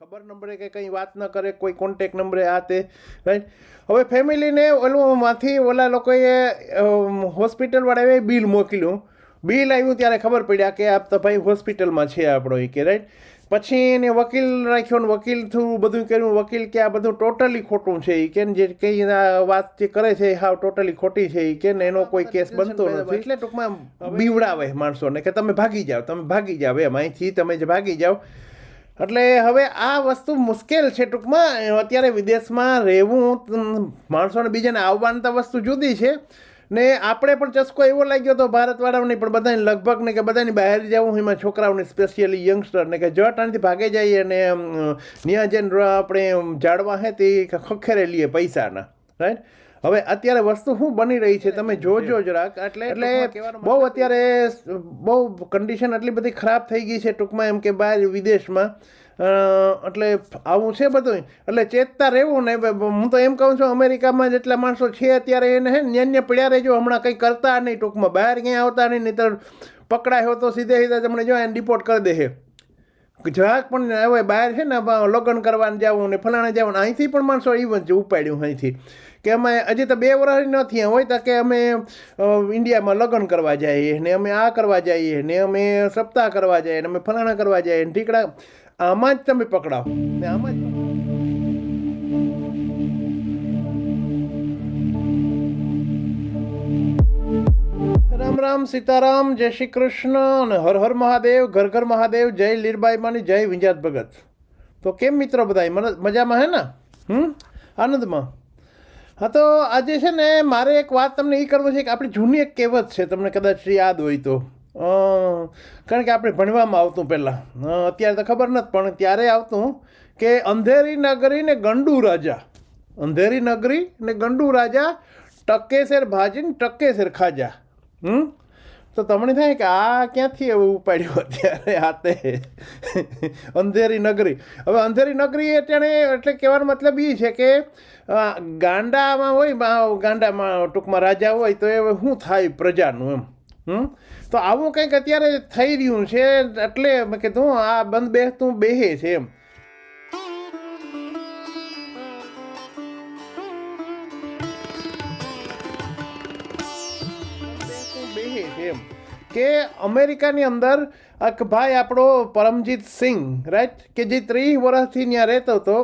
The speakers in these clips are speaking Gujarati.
ખબર નંબરે કે કંઈ વાત ન કરે કોઈ કોન્ટેક નંબરે આ તે રાઈટ હવે ફેમિલીને ઓલું માંથી ઓલા લોકોએ હોસ્પિટલવાળાએ બિલ મોકલ્યું. બિલ આવ્યું ત્યારે ખબર પડ્યા કે આ તો ભાઈ હોસ્પિટલમાં છે આપણો એ કે રાઈટ પછી એને વકીલ રાખ્યો ને વકીલ થ્રુ બધું કર્યું. વકીલ કે આ બધું ટોટલી ખોટું છે એ કે જે કઈ વાત જે કરે છે હા ટોટલી ખોટી છે એ કે ને એનો કોઈ કેસ બનતો નથી. એટલે ટૂંકમાં બીવડાવે માણસોને કે તમે ભાગી જાઓ તમે ભાગી જાઓ એમ. અહીંથી તમે જે ભાગી જાઓ એટલે હવે આ વસ્તુ મુશ્કેલ છે ટૂંકમાં. અત્યારે વિદેશમાં રહેવું માણસોને બીજાને આવવાની વસ્તુ જુદી છે. ને આપણે પણ ચસ્કો એવો લાગ્યો તો ભારતવાળાઓની પણ બધાને લગભગ ને કે બધાની બહાર જવું એમાં છોકરાઓને સ્પેશિયલી યંગસ્ટરને કે જટાણથી ભાગે જઈએ અને ત્યાં જઈને આપણે જાડવા હે તે ખખેરે લઈએ પૈસાના રાઈટ હવે અત્યારે વસ્તુ શું બની રહી છે તમે જોજો જરાક. એટલે એટલે બહુ અત્યારે બહુ કન્ડિશન આટલી બધી ખરાબ થઈ ગઈ છે ટૂંકમાં એમ કે બહાર વિદેશમાં. એટલે આવું છે બધું એટલે ચેતતા રહેવું ને હું તો એમ કહું છું અમેરિકામાં જેટલા માણસો છે અત્યારે એને હે ન્યાન્ય ન્યા પડ્યા રહેજો હમણાં કંઈ કરતા નહીં ટૂંકમાં. બહાર ક્યાંય આવતા નહીં નહીં તો પકડાય તો સીધે સીધા તમને જો એને ડિપોર્ટ કરી દે છે જરાક પણ હવે બહાર છે ને લગ્ન કરવાને જવું ને ફલાણે જવું અહીંથી પણ માણસો ઇવન છે ઉપાડ્યું અહીંથી. કે અમે હજી તો બે વર્ષ ન થયા હોય તો કે અમે ઇન્ડિયામાં લગ્ન કરવા જઈએ ને અમે આ કરવા જઈએ ને અમે સપ્તાહ કરવા જઈએ ને અમે ફલાણા કરવા જઈએ ને ઠીકડા આમાં જ તમે પકડાવો. ને આમાં જ રામ રામ સીતારામ, જય શ્રી કૃષ્ણ અને હર હર મહાદેવ, ઘર ઘર મહાદેવ, જય લીરબાઈ માની, જય વિંજાત ભગત. તો કેમ મિત્રો બધા મજામાં હે ને? હમ? આનંદમાં? હા, તો આજે છે ને મારે એક વાત તમને એ કરવું છે કે આપણી જૂની એક કહેવત છે, તમને કદાચ યાદ હોય તો. કારણ કે આપણે ભણવામાં આવતું પહેલાં. અત્યારે તો ખબર નથી, પણ ત્યારે આવતું કે અંધેરી નગરી ને ગંડુ રાજા. અંધેરી નગરી ને ગંડુ રાજા ટકેસેર ભાજીને ટકેસેર ખાજા. હમ? તો તમને થાય કે આ ક્યાંથી એવું ઉપાડ્યું અત્યારે હાથે? અંધેરી નગરી. હવે અંધેરી નગરી એટલે એટલે કહેવાનો મતલબ એ છે કે ગાંડામાં હોય ગાંડામાં ટૂંકમાં રાજા હોય તો એ શું થાય પ્રજાનું એમ? હમ? તો આવું કંઈક અત્યારે થઈ રહ્યું છે એટલે મેં કીધું, આ બંધ બેસતું બેહે છે એમ. એમ કે અમેરિકાની અંદર એક ભાઈ આપણો પરમજીત સિંહ રાઈટ કે જે ત્રીસ વર્ષથી ત્યાં રહેતો હતો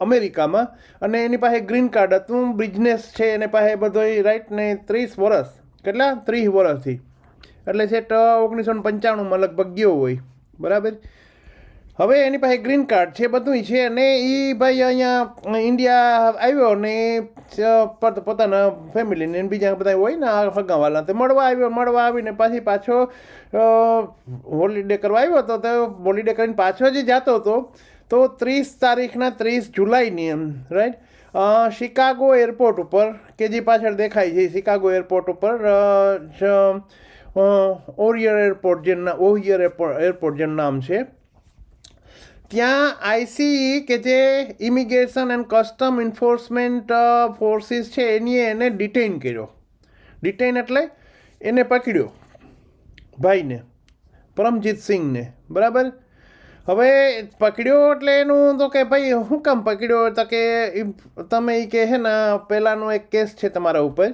અમેરિકામાં. અને એની પાસે ગ્રીન કાર્ડ હતું બિઝનેસ છે, એની પાસે બધો રાઈટ ને ત્રીસ વર્ષ. કેટલા? ત્રીસ વર્ષથી. એટલે છે ઓગણીસો પંચાણુંમાં લગભગ ગયો હોય. બરાબર? હવે એની પાસે ગ્રીન કાર્ડ છે બધું છે અને એ ભાઈ અહીંયા ઇન્ડિયા આવ્યો ને પોતાના ફેમિલીને બીજા બધા હોય ને ફગાવાલા તે મળવા આવ્યો, મળવા આવીને પાછી પાછો હોલિડે કરવા આવ્યો હતો તો હોલિડે કરીને પાછો જે જતો હતો. તો ત્રીસ તારીખના ત્રીસ જુલાઈની એમ રાઈટ શિકાગો એરપોર્ટ ઉપર, કે જે પાછળ દેખાય છે, શિકાગો એરપોર્ટ ઉપર જ- ઓરિયર એરપોર્ટ જે ઓહિયર એરપોર્ટ એરપોર્ટ જેનું નામ છે. ત્યાં આઈસી કે જે immigration and custom enforcement forces છે, એની એને ડિટેઇન કર્યો. ડિટેઇન એટલે એને પકડ્યો ભાઈને, પરમજીત સિંહને. બરાબર? હવે પકડ્યો એટલે એનું તો કે ભાઈ શું કામ પકડ્યો? તો કે તમે એ કહે ને પહેલાંનો એક કેસ છે તમારા ઉપર.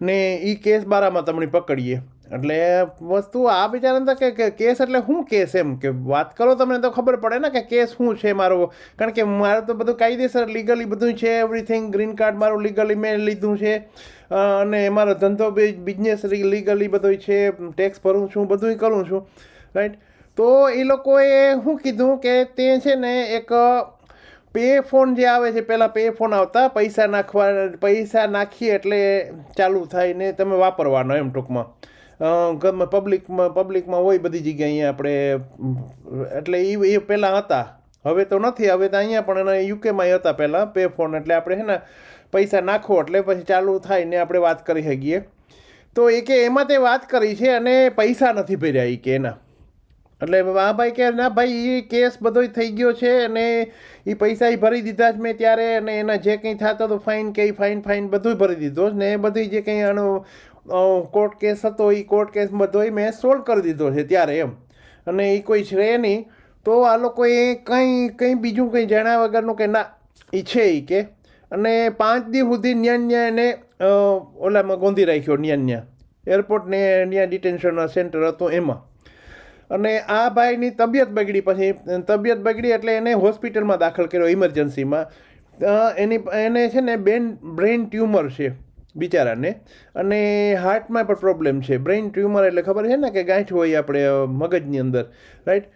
ને એ કેસ બારામાં તમને પકડીએ. એટલે વસ્તુ આ વિચારને તો કે કેસ એટલે શું કેસ એમ? કે વાત કરો તમને તો ખબર પડે ને કે કેસ શું છે મારો? કારણ કે મારે તો બધું કાયદેસર લીગલી બધું છે એવરીથિંગ ગ્રીન કાર્ડ મારું લીગલી મેં લીધું છે. અને મારો ધંધો બિઝનેસ લીગલી બધું છે ટેક્સ ભરું છું બધું કરું છું રાઈટ તો એ લોકોએ શું કીધું કે તે છે ને એક પે ફોન જે આવે છે પહેલાં પે ફોન આવતા, પૈસા નાખવા, પૈસા નાખીએ એટલે ચાલુ થાય ને તમે વાપરવાનો એમ ટૂંકમાં. પબ્લિકમાં પબ્લિકમાં હોય બધી જગ્યાએ આપણે એટલે એ એ પહેલાં હતા. હવે તો નથી, હવે તો અહીંયા પણ એના યુકેમાં હતા પહેલાં પે ફોન એટલે આપણે છે ને, પૈસા નાખો એટલે પછી ચાલુ થાય ને આપણે વાત કરી શકીએ. તો એ કે એમાં તે વાત કરી છે અને પૈસા નથી ભર્યા એ કે એના. એટલે આ ભાઈ કે, ના ભાઈ એ કેસ બધો થઈ ગયો છે અને એ પૈસા એ ભરી દીધા જ મેં ત્યારે અને એના જે કંઈ થતો હતો ફાઇન કે ફાઇન ફાઇન બધું ભરી દીધો ને એ બધી જે કંઈ આનો કોર્ટ કેસ હતો એ કોર્ટ કેસ બધો મેં સોલ્વ કરી દીધો છે ત્યારે એમ. અને એ કોઈ છે નહીં, તો આ લોકોએ કંઈ કંઈ બીજું કંઈ જાણ્યા વગરનું કે ના એ છે એ કે. અને પાંચ દિવસ સુધી ન્યા ન્યા એને ઓલામાં ગોંધી રાખ્યો ન્યા ન્યા એરપોર્ટ ને ન્યા ડિટેન્શન સેન્ટર હતું એમાં. અને આ ભાઈની તબિયત બગડી પછી, તબિયત બગડી એટલે એને હોસ્પિટલમાં દાખલ કર્યો, ઇમરજન્સીમાં. એની, એને છે ને બેન બ્રેઇન ટ્યુમર છે. બિચારાને. અને હાર્ટમાં પણ પ્રોબ્લેમ છે. બ્રેઇન ટ્યુમર એટલે ખબર છે ને કે ગાંઠ હોય આપણે મગજની અંદર. રાઈટ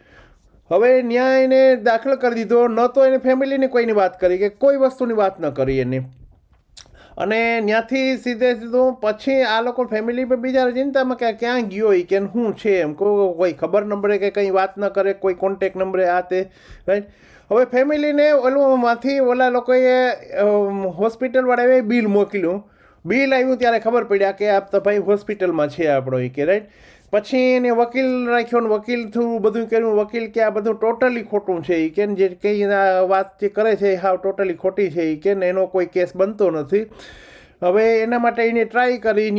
હવે ન્યાય એને દાખલ કરી દીધો. ન તો એને ફેમિલીની કોઈની વાત કરી કે કોઈ વસ્તુની વાત ન કરી એને. અને ત્યાંથી સીધે સીધું પછી આ લોકો ફેમિલી પર બીજા ચિંતામાં કે ક્યાં ગયો એ કે શું છે એમ? કોઈ ખબર નંબરે કે કંઈ વાત ન કરે, કોઈ કોન્ટેક નંબરે આ તે. રાઈટ હવે ફેમિલીને ઓલું માંથી ઓલા લોકોએ હોસ્પિટલવાળાએ બિલ મોકલ્યું. બિલ આવ્યું ત્યારે ખબર પડ્યા કે આ તો ભાઈ હોસ્પિટલમાં છે આપણો એ કે રાઈટ પછી એને વકીલ રાખ્યો ને વકીલ થ્રુ બધું કર્યું. વકીલ કે આ બધું ટોટલી ખોટું છે એ કે જે કંઈ વાત જે કરે છે હાવ ટોટલી ખોટી છે એ કે ને એનો કોઈ કેસ બનતો નથી. હવે એના માટે એને ટ્રાય કરી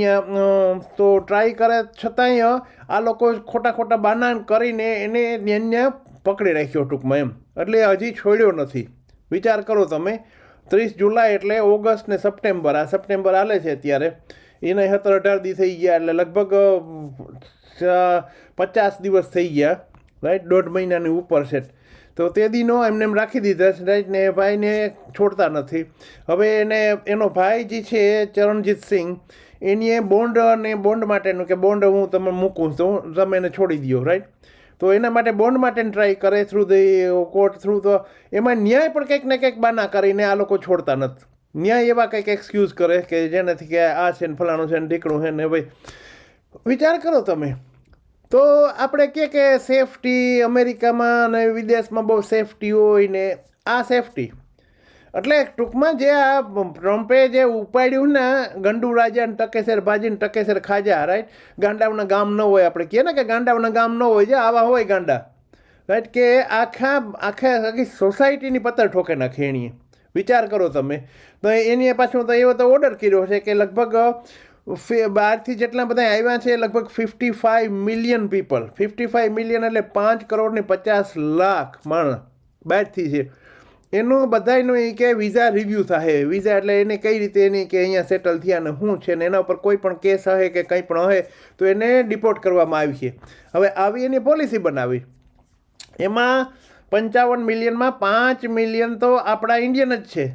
તો ટ્રાય કરે છતાંય આ લોકો ખોટા ખોટા બાના કરીને એને એને પકડી રાખ્યો ટૂંકમાં એમ. એટલે હજી છોડ્યો નથી. વિચાર કરો તમે. ત્રીસ જુલાઈ એટલે ઓગસ્ટ ને સપ્ટેમ્બર. આ સપ્ટેમ્બર હાલે છે અત્યારે. એને સત્તર અઢાર દી થઈ ગયા એટલે લગભગ પચાસ દિવસ થઈ ગયા. રાઈટ દોઢ મહિનાની ઉપર છે. તો તે દીનો એમને એમ રાખી દીધા છે. રાઈટ ને એ ભાઈને છોડતા નથી. હવે એને, એનો ભાઈ જે છે, ચરણજીત સિંહ, એની બોન્ડ અને બોન્ડ માટેનું કે બોન્ડ હું તમે મૂકું તો તમે એને છોડી દો રાઈટ તો એના માટે બોન્ડ માટે ટ્રાય કરે થ્રુ ધી કોર્ટ થ્રુ તો એમાં ન્યાય પણ કંઈક ને કંઈક બાના કરીને આ લોકો છોડતા નથી. ન્યાય એવા કંઈક એક્સક્યુઝ કરે કે જેનાથી કે આ છે ને ફલાણું છે ને ઢીકણું છે ને ભાઈ. વિચાર કરો તમે. તો આપણે કહે કે સેફટી અમેરિકામાં અને વિદેશમાં બહુ સેફટી હોય ને, આ સેફટી એટલે ટૂંકમાં જે આ ટ્રમ્પે જે ઉપાડ્યું ને, ગંડુ રાજા ને ટકેસર ભાજી ને ટકેસર ખાજા રાઈટ ગાંડાવના ગામ ન હોય આપણે કહીએ ને કે ગાંડાવના ગામ ન હોય, જે આવા હોય ગાંડા. રાઈટ કે આખા આખા, આખી સોસાયટીની પત્તર ઠોકે નાખે એણીએ. વિચાર કરો તમે. તો એની પાછું તો એવો તો ઓર્ડર કર્યો છે કે લગભગ બહારથી જેટલા બધા આવ્યા છે, લગભગ fifty five million people fifty five million એટલે પાંચ કરોડની પચાસ લાખ માણસ. બહારથી છે એનું બધાયનું એ કે વિઝા રિવ્યૂ થાય વિઝા એટલે એને કઈ રીતે એની કે અહીંયા સેટલ થયા ને શું છે ને એના ઉપર કોઈ પણ કેસ હશે કે કંઈ પણ હશે, તો એને ડિપોર્ટ કરવામાં આવી છે. હવે આવી એની પોલિસી બનાવી. એમાં પંચાવન મિલિયનમાં પાંચ મિલિયન તો આપણા ઇન્ડિયન જ છે.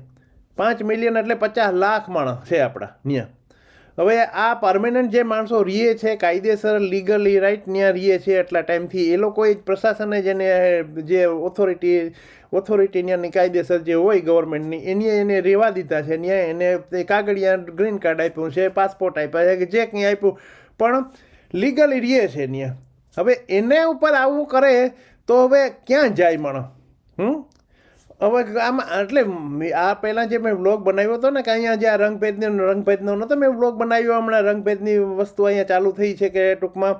પાંચ મિલિયન એટલે પચાસ લાખ માણસ છે આપણા ત્યાં હવે આ પરમેનન્ટ જે માણસો રીએ છે, કાયદેસર લીગલી રાઈટ ત્યાં રીએ છે એટલા ટાઈમથી, એ લોકોએ જ પ્રશાસને જેને જે ઓથોરિટી ઓથોરિટી કાયદેસર જે હોય ગવર્મેન્ટની એની એને રહેવા દીધા છે ત્યાં એને કાગળિયા ગ્રીન કાર્ડ આપ્યું છે પાસપોર્ટ આપ્યા છે, કે જે કંઈ આપ્યું, પણ લીગલી રીએ છે ત્યાં હવે એને ઉપર આવું કરે તો હવે ક્યાં જાય મણ? હમ? હવે આમાં એટલે આ પહેલાં જે મેં વ્લોગ બનાવ્યો હતો ને, કે અહીંયા જે આ રંગભેદનો રંગભેદનો નહોતો મેં વ્લોગ બનાવ્યો, હમણાં રંગભેદની વસ્તુ અહીંયા ચાલુ થઈ છે કે ટૂંકમાં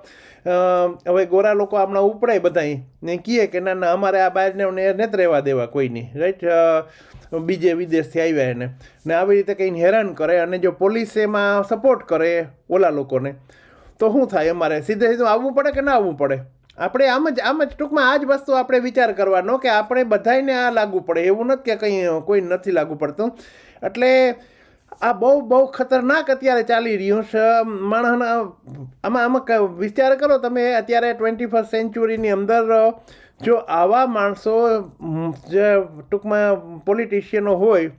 હવે ગોરા લોકો હમણાં ઉપડે બધાય ને કહે કે ના ના, અમારે આ બહારને નેત રહેવા દેવા કોઈની રાઈટ બીજે વિદેશથી આવ્યા એને. ને આવી રીતે કંઈ હેરાન કરે અને જો પોલીસ એમાં સપોર્ટ કરે ઓલા લોકોને, તો શું થાય અમારે? સીધે સીધું આવવું પડે કે ના આવવું પડે? આપણે આમ જ આમ જ ટૂંકમાં આ જ વસ્તુ આપણે વિચાર કરવાનો કે આપણે બધાયને આ લાગુ પડે. એવું નથી કે કંઈ, કોઈ નથી લાગુ પડતું. એટલે આ બહુ બહુ ખતરનાક અત્યારે ચાલી રહ્યું છે. માણસના આમાં આમાં વિચાર કરો તમે અત્યારે ટ્વેન્ટી ફર્સ્ટ સેન્ચુરીની અંદર, જો આવા માણસો જે ટૂંકમાં પોલિટિશિયનો હોય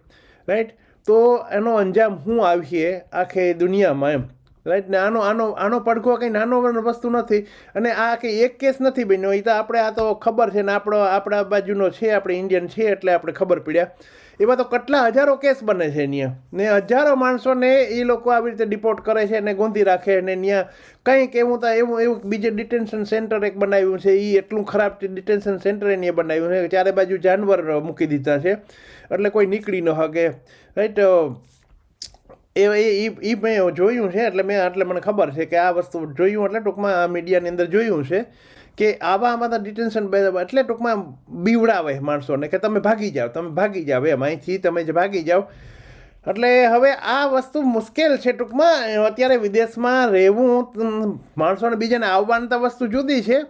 રાઈટ તો એનો અંજામ શું આવીએ આખે દુનિયામાં એમ. રાઈટ ને આનો આનો આનો પડઘો કંઈ નાનો વસ્તુ નથી. અને આ કંઈ એક કેસ નથી બન્યો. એ તો આપણે આ તો ખબર છે ને આપણો આપણા બાજુનો છે, આપણે ઇન્ડિયન છે એટલે આપણે ખબર પડ્યા. એવા તો કેટલા હજારો કેસ બને છે ત્યાં ને હજારો માણસોને એ લોકો આવી રીતે ડિપોર્ટ કરે છે ને ગોંધી રાખે ને ત્યાં કંઈક એવું તો એવું એવું બીજે ડિટેન્શન સેન્ટર એક બનાવ્યું છે. એ એટલું ખરાબ ડિટેન્શન સેન્ટર એને બનાવ્યું છે. ચારે બાજુ જાનવર મૂકી દીધા છે. એટલે કોઈ નીકળી ન શકે રાઈટ એ એ એ- મેં જોયું છે, એટલે મેં, એટલે મને ખબર છે કે આ વસ્તુ જોયું એટલે ટૂંકમાં મીડિયાની અંદર જોયું છે કે આવા આમાં તો ડિટેન્શન એટલે ટૂંકમાં બીવડાવે માણસોને કે તમે ભાગી જાઓ, તમે ભાગી જાઓ એમ, અહીંથી તમે જ ભાગી જાઓ. એટલે હવે આ વસ્તુ મુશ્કેલ છે ટૂંકમાં, અત્યારે વિદેશમાં રહેવું, માણસોને બીજાને આવવાની તો વસ્તુ જુદી છે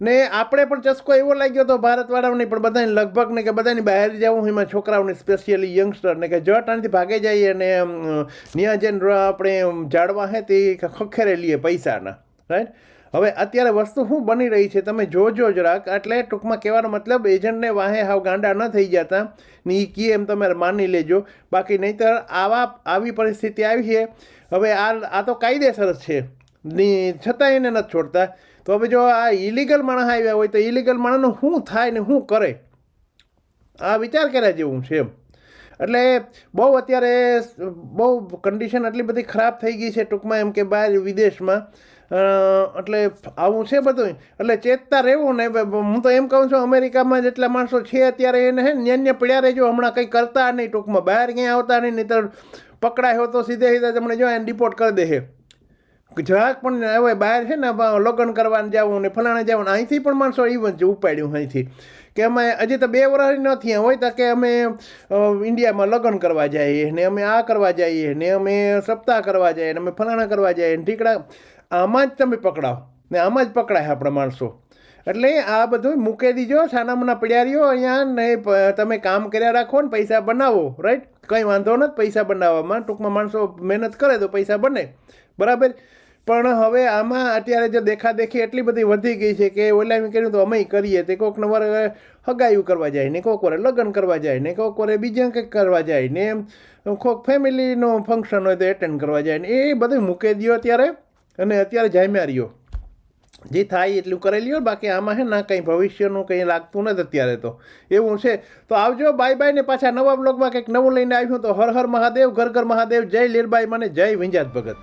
ને આપણે પણ ચસ્કો એવો લાગ્યો હતો ભારતવાળાઓને પણ બધાને લગભગ ને કે બધાની બહાર જવું એમાં છોકરાઓને સ્પેશિયલી યંગસ્ટરને કે જટ આનાથી ભાગે જઈએ અને ત્યાં જઈને આપણે ઝાડવા હે તે ખખેરે લઈએ પૈસાના રાઈટ હવે અત્યારે વસ્તુ શું બની રહી છે, તમે જોજો જરાક એટલે ટૂંકમાં કહેવાનો મતલબ, એજન્ટને વાહે હાવ ગાંડા ન થઈ જતા, ને એ કી એમ તમે માની લેજો. બાકી નહીંતર આવા, આવી પરિસ્થિતિ આવી છે. હવે આ આ તો કાયદેસર છે. ની છતાં એને નથી છોડતા. તો હવે જો આ ઇલીગલ માણસ આવ્યા હોય તો ઇલીગલ માણસનું શું થાય ને શું કરે? આ વિચાર કર્યા જેવું છે એમ. એટલે બહુ અત્યારે બહુ કન્ડિશન આટલી બધી ખરાબ થઈ ગઈ છે ટૂંકમાં એમ કે બહાર વિદેશમાં. એટલે આવું છે બધું એટલે ચેતતા રહેવું ને હું તો એમ કહું છું અમેરિકામાં જેટલા માણસો છે અત્યારે એને હે ન્યાન્ય ન્યા પડ્યા રહેજો હમણાં કંઈ કરતા નહીં ટૂંકમાં. બહાર ક્યાંય આવતા નહીં નહીં તો પકડાયો તો સીધે સીધા તમને જો એને ડિપોર્ટ કરી દે જરાક પણ હવે બહાર છે ને લગ્ન કરવાનું જવું ને ફલાણે જવું અહીંથી પણ માણસો ઇવન ઉપાડ્યું અહીંથી. કે અમે હજી તો બે વર્ષ નથી હોય તો કે અમે ઇન્ડિયામાં લગ્ન કરવા જઈએ ને, અમે આ કરવા જઈએ ને, અમે સપ્તાહ કરવા જઈએ ને, અમે ફલાણા કરવા જઈએ ને ઠીકડા આમાં જ તમે પકડાવ ને, આમાં જ પકડાય આપણા માણસો. એટલે આ બધું મૂકી દીજો સાનામના પડ્યા રહ્યો અહીંયા ને તમે કામ કર્યા રાખો ને, પૈસા બનાવો રાઈટ કંઈ વાંધો નથી, પૈસા બનાવવામાં ટૂંકમાં માણસો મહેનત કરે તો પૈસા બને. બરાબર? પણ હવે આમાં અત્યારે જો દેખાદેખી એટલી બધી વધી ગઈ છે કે ઓલા એમ કર્યું તો અમે કરીએ. તે કોઈક વાર હગાયું કરવા જાય ને કોઈક વારે લગ્ન કરવા જાય ને કોઈક વારે બીજા કંઈક કરવા જાય ને એમ. કોઈક ફેમિલીનું ફંક્શન હોય તો એટેન્ડ કરવા જાય ને એ બધું મૂકી દો અત્યારે. અને અત્યારે જામ્યા રહ્યો. જે થાય એટલું કરી લ્યો, બાકી આમાં છે ના કંઈ ભવિષ્યનું કંઈ લાગતું નથી અત્યારે તો. એવું છે. તો આવજો બાય બાય ને પાછા નવા બ્લોગમાં કંઈક નવું લઈને આવ્યું તો હર હર મહાદેવ, ઘર ઘર મહાદેવ, જય લીરબાઈ મને, જય વિંજાત ભગત.